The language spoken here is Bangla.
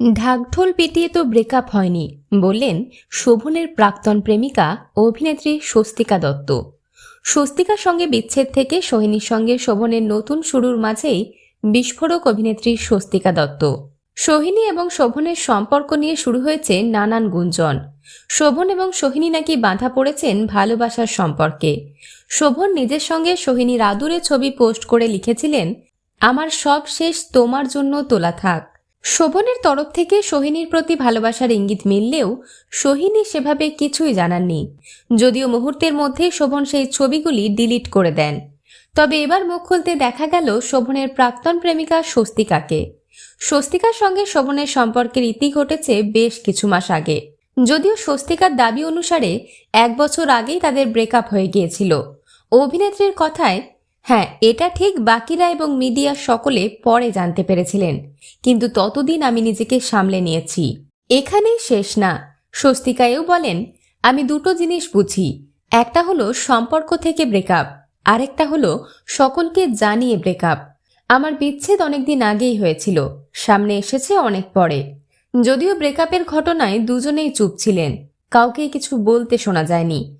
ঢাকঢোল পিটিয়ে তো ব্রেকআপ হয়নি, বললেন শোভনের প্রাক্তন প্রেমিকা অভিনেত্রী স্বস্তিকা দত্ত। স্বস্তিকার সঙ্গে বিচ্ছেদ থেকে সোহিনীর সঙ্গে শোভনের নতুন শুরুর মাঝেই বিস্ফোরক অভিনেত্রী স্বস্তিকা দত্ত। সোহিনী এবং শোভনের সম্পর্ক নিয়ে শুরু হয়েছে নানান গুঞ্জন। শোভন এবং সোহিনী নাকি বাঁধা পড়েছেন ভালোবাসার সম্পর্কে। শোভন নিজের সঙ্গে সোহিনীর আদুরে ছবি পোস্ট করে লিখেছিলেন, আমার সব শেষ তোমার জন্য তোলা থাক। শোভনের তরফ থেকে সোহিনীর প্রতি ভালোবাসার ইঙ্গিত মিললেও সোহিনী সেভাবে কিছুই জানাননি। যদিও মুহূর্তের মধ্যে শোভন সেই ছবিগুলি ডিলিট করে দেন। তবে এবার মুখ খুলতে দেখা গেল শোভনের প্রাক্তন প্রেমিকা স্বস্তিকাকে। স্বস্তিকার সঙ্গে শোভনের সম্পর্কের ইতি ঘটেছে বেশ কিছু মাস আগে। যদিও স্বস্তিকার দাবি অনুসারে এক বছর আগেই তাদের ব্রেকআপ হয়ে গিয়েছিল। অভিনেত্রীর কথায় হ্যাঁ এটা ঠিক বাকিরা এবং মিডিয়া সকলে পরে জানতে পেরেছিলেন। কিন্তু ততদিন আমি নিজেকে সামলে নিয়েছি। এখানেই শেষ না। স্বস্তিকায়ও বলেন, আমি দুটো জিনিস বুঝি। একটা হলো সম্পর্ক থেকে ব্রেকআপ আরেকটা হলো সকলকে জানিয়ে ব্রেকআপ আমার বিচ্ছেদ অনেকদিন আগেই হয়েছিল, সামনে এসেছে অনেক পরে। যদিও ব্রেকআপের ঘটনায় দুজনেই চুপ ছিলেন কাউকেই কিছু বলতে শোনা যায়নি।